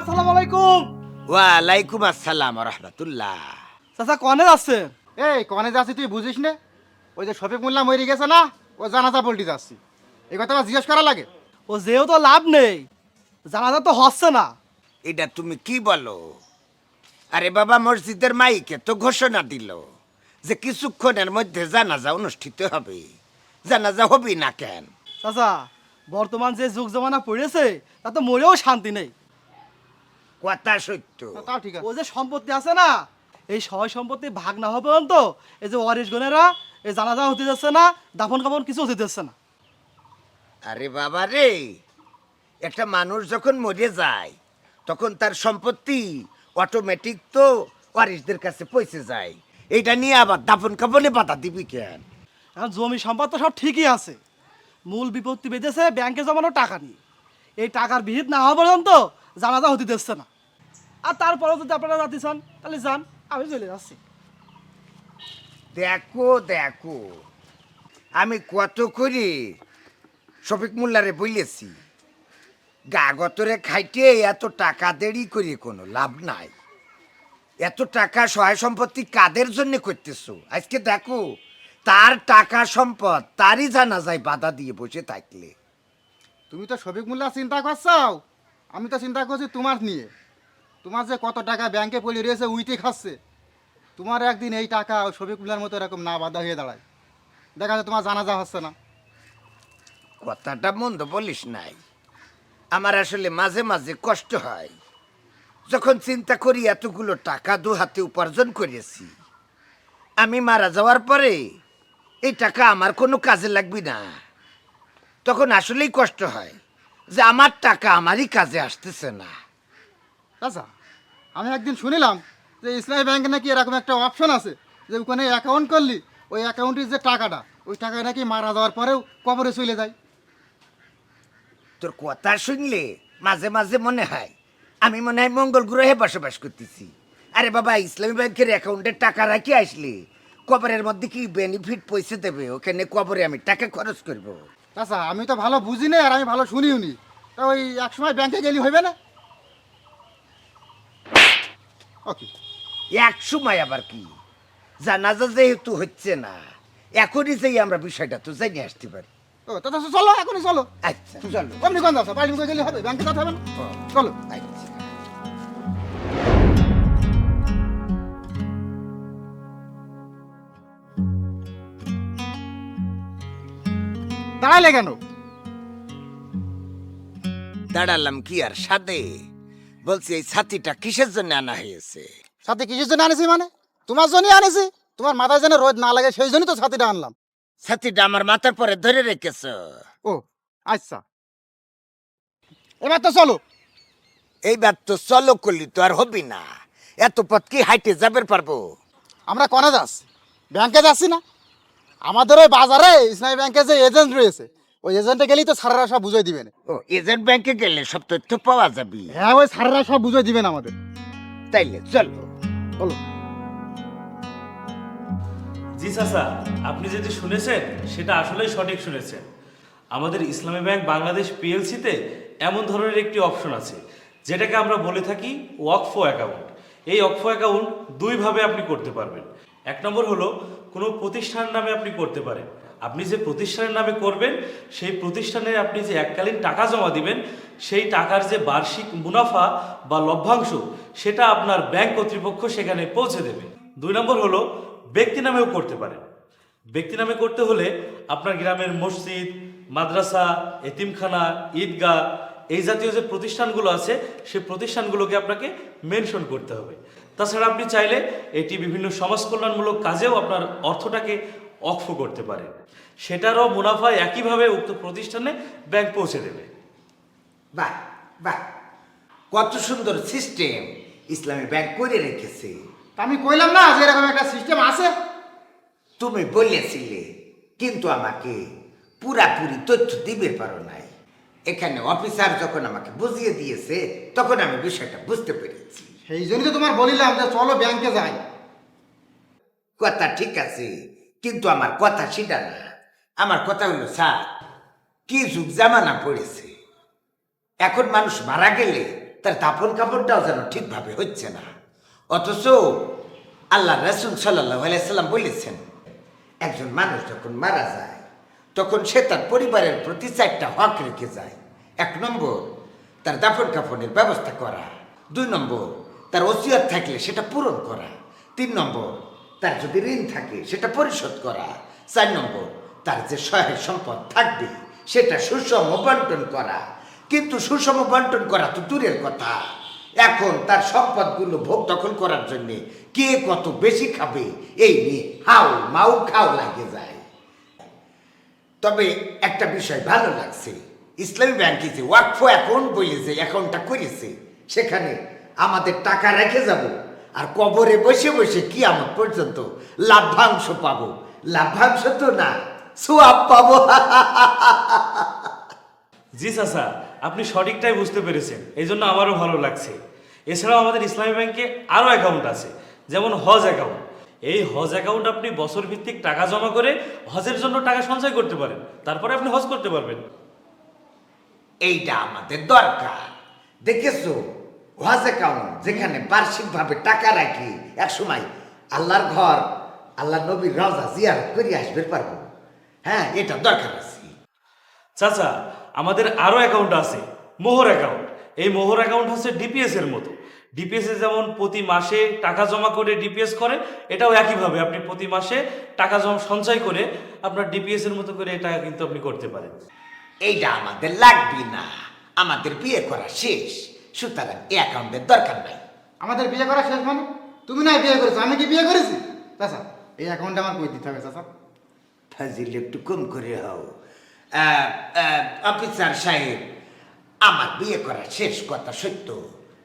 আসসালামু আলাইকুম। ওয়ালাইকুম আসসালাম রহমতুল্লাহ। চাচা কনে যাচ্ছে? এই কনে যাচ্ছি তুই বুঝিস না? ওই যে শফিক মোল্লা মরে গেছে না ও জানাজা পল্টি যাচ্ছি। এই কথা আমার জিজ্ঞেস করা লাগে? ও যেও তো লাভ নেই। জানাজা তো হচ্ছে না। এটা তুমি কি বলো? আরে বাবা মসজিদের মাইকে তো ঘোষণা দিল যে কিছুক্ষণের মধ্যে জানাজা অনুষ্ঠিত হবে। জানাজা হবি না কেন? চাচা বর্তমান যে যুগ জমানা পড়েছে তাতে মরেও শান্তি নেই। কথা সত্য। তাও ঠিক আছে। ও যে সম্পত্তি আছে না এই সহায় সম্পত্তি ভাগ না হবে পর্যন্ত এই যে ওয়ারিশ গনেরা এই জানাজা হতে যাচ্ছে না দাফন কাফন কিছু হতে যাচ্ছে না। আরে বাবা রে একটা মানুষ যখন মরে যায় তখন তার সম্পত্তি অটোমেটিক তো ওয়ারিসদের কাছে পৌঁছে যায়। এইটা নিয়ে আবার দাফন কাফনে বাধা দিবি কেন? এখন জমি সম্পদ তো সব ঠিকই আছে। মূল বিপত্তি বেঁধেছে ব্যাংকে জমানো টাকা নিয়ে। এই টাকার বিহিত না হওয়া পর্যন্ত জানাজা হতে দিচ্ছে না। আর তারপরেও যদি আপনারা যাতে চান তাহলে যান আমি চলে যাচ্ছি। দেখো দেখো আমি কত করে শফিক মোল্লারে বলেছি গাগতরে খাইতে এত টাকা দেরি করে কোনো লাভ নাই। এত টাকা সহায় সম্পত্তি কাদের জন্য করতেছো? আজকে দেখো তার টাকা সম্পদ তারই জানা যায় বাধা দিয়ে বসে থাকলে। তুমি তো শফিক মোল্লা চিন্তা করছাও আমি তো চিন্তা করছি তোমার নিয়ে। তোমার যে কত টাকা ব্যাংকে পড়ে রয়েছে, উইটে খাচ্ছে। তোমার একদিন এই টাকা ওই শফিক মতো এরকম না বাধা হয়ে দাঁড়ায়। দেখা যায় তোমার জানাজা হচ্ছে না। কথাটা মন্দ বলিস নাই। আমার আসলে মাঝে মাঝে কষ্ট হয়। যখন চিন্তা করি এতগুলো টাকা দু হাতে উপার্জন করেছি, আমি মারা যাওয়ার পরে এই টাকা আমার কোনো কাজে লাগবে না। তখন আসলেই কষ্ট হয় যে আমার টাকা আমারই কাজে আসতেছে না। আচ্ছা আমি একদিন শুনিলাম যে ইসলামী ব্যাংকে নাকি এরকম একটা অপশন আছে যে ওখানে অ্যাকাউন্ট করলি ওই অ্যাকাউন্টের যে টাকাটা ওই টাকা নাকি মারা যাওয়ার পরেও কবরে চলে যায়। তোর কথা শুনলে মাঝে মাঝে মনে হয় আমি মনে হয় মঙ্গল গ্রহে বসবাস করতেছি। আরে বাবা ইসলামী ব্যাংকের অ্যাকাউন্টে টাকা রাখি আসলে কবরের মধ্যে কি বেনিফিট পয়সা দেবে? ওখানে কবরে আমি টাকা খরচ করব। আচ্ছা আমি তো ভালো বুঝি না আর আমি ভালো শুনিও নি তা ওই এক সময় ব্যাংকে গেলি হইবে না? এক সময় আবার কি? জানাজা যেহেতু হচ্ছে না এখনই যেই আমরা বিষয়টা তো জানিয়ে আসতে পারি। চলো এখনই চলো। আচ্ছা চলো। অমনি কোন যাচ্ছ বাড়ি গেলে হবে ব্যাংকে যেতে হবে চলো। আচ্ছা। দাঁড়াইলে কেন? দাঁড়ালাম কি আর সাদে বলছি এই ছাতিটা কিসের জন্য আনা হয়েছে? সাথে কিসের জন্য আনেছি মানে? তোমার জন্যই আনেছি। তোমার মাথায় যেন রোদ না লাগে সেই জন্যই তো ছাতিটা আনলাম। ছাতিটা আমার মাথার পরে ধরে রেখেছ? ও আচ্ছা। এবার তো চলো। এইবার তো চলো করলি তো আর হবি না। এত পথ কি হাইটে যাবে পারব? আমরা কনে যাচ্ছি ব্যাংকে যাচ্ছি না? আমাদের ওই বাজারে ইসলামী ব্যাংকে যে এজেন্ট রয়েছে ওই এজেন্টে গেলেই তো স্যারেরা সব বুঝিয়ে দিবেন। ও এজেন্ট ব্যাংকে গেলে সব তথ্য পাওয়া যাবে। হ্যাঁ ওই স্যারেরা সব বুঝিয়ে দিবেন আমাদের। তাইলে চলো বলো। জি চাচা আপনি যেটি শুনেছেন সেটা আসলেই সঠিক শুনেছেন। আমাদের ইসলামী ব্যাংক বাংলাদেশ পিএলসিতে এমন ধরনের একটি অপশন আছে যেটাকে আমরা বলে থাকি ওয়াকফো অ্যাকাউন্ট। এই ওয়াকফো অ্যাকাউন্ট দুইভাবে আপনি করতে পারবেন। এক নম্বর হলো কোনো প্রতিষ্ঠানের নামে আপনি করতে পারেন। আপনি যে প্রতিষ্ঠানের নামে করবেন, সেই প্রতিষ্ঠানে আপনি যে এককালীন টাকা জমা দিবেন, সেই টাকার যে বার্ষিক মুনাফা বা লভ্যাংশ, সেটা আপনার ব্যাংক কর্তৃপক্ষ সেখানে পৌঁছে দেবে। দুই নম্বর হলো, ব্যক্তি নামেও করতে পারেন ব্যক্তি নামে করতে হলে আপনার গ্রামের মসজিদ, মাদ্রাসা, এতিমখানা, ঈদগাহ, এই জাতীয় যে প্রতিষ্ঠানগুলো আছে সেই প্রতিষ্ঠানগুলোকে আপনাকে মেনশন করতে হবে। তাছাড়া আপনি চাইলে এটি বিভিন্ন সমাজ কল্যাণমূলক কাজেও আপনার অর্থটাকে অক্ষ করতে পারে। সেটারও মুনাফা একইভাবে উক্ত প্রতিষ্ঠানে ব্যাংক পৌঁছে দেবে। বাহ বাহ। কত সুন্দর সিস্টেম ইসলামী ব্যাংক করে রেখেছে। তা আমি কইলাম না যে এরকম একটা সিস্টেম আছে। তুমি বলেছিলে কিন্তু আমাকে পুরাপুরি তথ্য দিবে পারো নাই। এখানে অফিসার যখন আমাকে বুঝিয়ে দিয়েছে তখন আমি বিষয়টা বুঝতে পেরেছি। সেই জন্য তো তোমার বলিলাম যে চলো ব্যাংকে যাই। কথা ঠিক আছে কিন্তু আমার কথা সেটা না। আমার কথা হলো, স্যার, কি যুগ জামানা পড়েছে। এখন মানুষ মারা গেলে তার দাফন কাপড়টাও যেন ঠিকভাবে হচ্ছে না। অথচ আল্লাহ রসুল সাল্লাহ আলাইসাল্লাম বলেছেন, একজন মানুষ যখন মারা যায়, তখন সে তার পরিবারের প্রতি চারটা হক রেখে যায়। এক নম্বর, তার দাফন কাফনের ব্যবস্থা করা। দুই নম্বর, তার ওসিয়ত থাকলে সেটা পূরণ করা। তিন নম্বর তার যদি ঋণ থাকে, সেটা পরিশোধ করা। চার নম্বর, তার যে সহায় সম্পদ থাকবে, সেটা সুষম বন্টন করা। কিন্তু সুষম বন্টন করা তো দূরের কথা। এখন তার সম্পদগুলো ভোগ দখল করার জন্যে কে কত বেশি খাবে, এই নিয়ে হাউ মাউ খাও লাগে যায়। তবে একটা বিষয় ভালো লাগছে। ইসলামী ব্যাংকে যে ওয়াকফ অ্যাকাউন্ট বলে যে অ্যাকাউন্টটা করেছে, সেখানে আমাদের টাকা রেখে যাব। আর কবরে বসে বসে কি আমার পর্যন্ত লাভ্যাংশ পাবো। লাভ্যাংশ তো না সোয়াব পাবো। জি চাচা আপনি সঠিকটাই বুঝতে পেরেছেন এই জন্য আমারও ভালো লাগছে। এছাড়াও আমাদের ইসলামী ব্যাংকে আরও অ্যাকাউন্ট আছে যেমন হজ অ্যাকাউন্ট এই হজ অ্যাকাউন্ট আপনি বছর ভিত্তিক টাকা জমা করে হজের জন্য টাকা সঞ্চয় করতে পারেন তারপরে আপনি হজ করতে পারবেন। এইটা আমাদের দরকার। দেখেছ ওয়াজ অ্যাকাউন্ট যেখানে বার্ষিকভাবে টাকা রাখি এক সময় আল্লাহর ঘর আল্লাহ নবীর রওজা জিয়ারত করে আসবে পারব। হ্যাঁ এটা দরকার আছে। চাচা আমাদের আরও অ্যাকাউন্ট আছে মোহর অ্যাকাউন্ট এই মোহর অ্যাকাউন্ট হচ্ছে ডিপিএস এর মতো। ডিপিএস এ যেমন প্রতি মাসে টাকা জমা করে ডিপিএস করে এটাও একইভাবে আপনি প্রতি মাসে টাকা জমা সঞ্চয় করে আপনার ডিপিএস এর মতো করে এটা কিন্তু আপনি করতে পারেন। এইটা আমাদের লাগবে না। আমাদের বিয়ে করা শেষ। সুতরাং এই অ্যাকাউন্টের দরকার নাই। আমাদের বিয়ে করা শেষ মানে? তুমি না বিয়ে করেছ আমি কি বিয়ে করেছি? চাচা এই অ্যাকাউন্টে আমার কই দিতে হবে চাচা? ফাজিল একটু কম করে হও। অফিসার সাহেব আমার বিয়ে করা শেষ কথা সত্য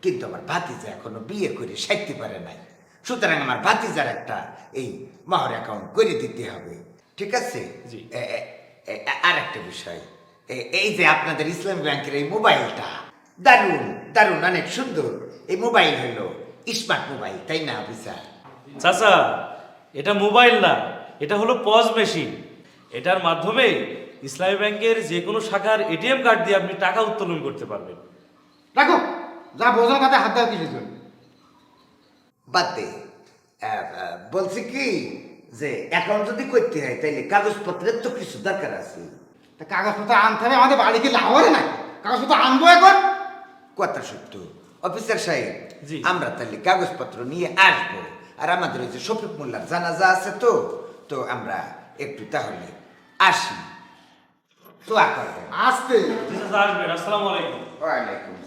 কিন্তু আমার ভাতিজা এখনও বিয়ে করে সাইতে পারে নাই। সুতরাং আমার ভাতিজার একটা এই মহর অ্যাকাউন্ট করে দিতে হবে। ঠিক আছে? আর একটা বিষয়। এই যে আপনাদের ইসলাম ব্যাংকের এই মোবাইলটা দারুণ দারুণ অনেক সুন্দর। এই মোবাইল হলো স্মার্ট মোবাইল তাই না অফিসার চাচা এটা মোবাইল না এটা হলো পজ মেশিন। এটার মাধ্যমে ইসলামী ব্যাংকের যে কোনো শাখার এটিএম কার্ড দিয়ে আপনি টাকা উত্তোলন করতে পারবেন। রাখো যা বোঝার কথা হাত দাও জন্য বাদ দে। বলছি কি যে অ্যাকাউন্ট যদি করতে হয় তাইলে কাগজপত্রের তো কিছু দরকার আছে। তা কাগজপত্র আনতে হবে আমাদের বাড়িতে লাহরে নাই কাগজপত্র আনব এখন? কথা সত্য। অফিসার সাহেব জি। আমরা তাহলে কাগজপত্র নিয়ে আসব। আর আমাদের ওই যে শফিক মোল্লার জানাজা আছে তো তো আমরা একটু তাহলে আসি। তো আসতে। আসসালামু আলাইকুম। ওয়ালাইকুম আসসালাম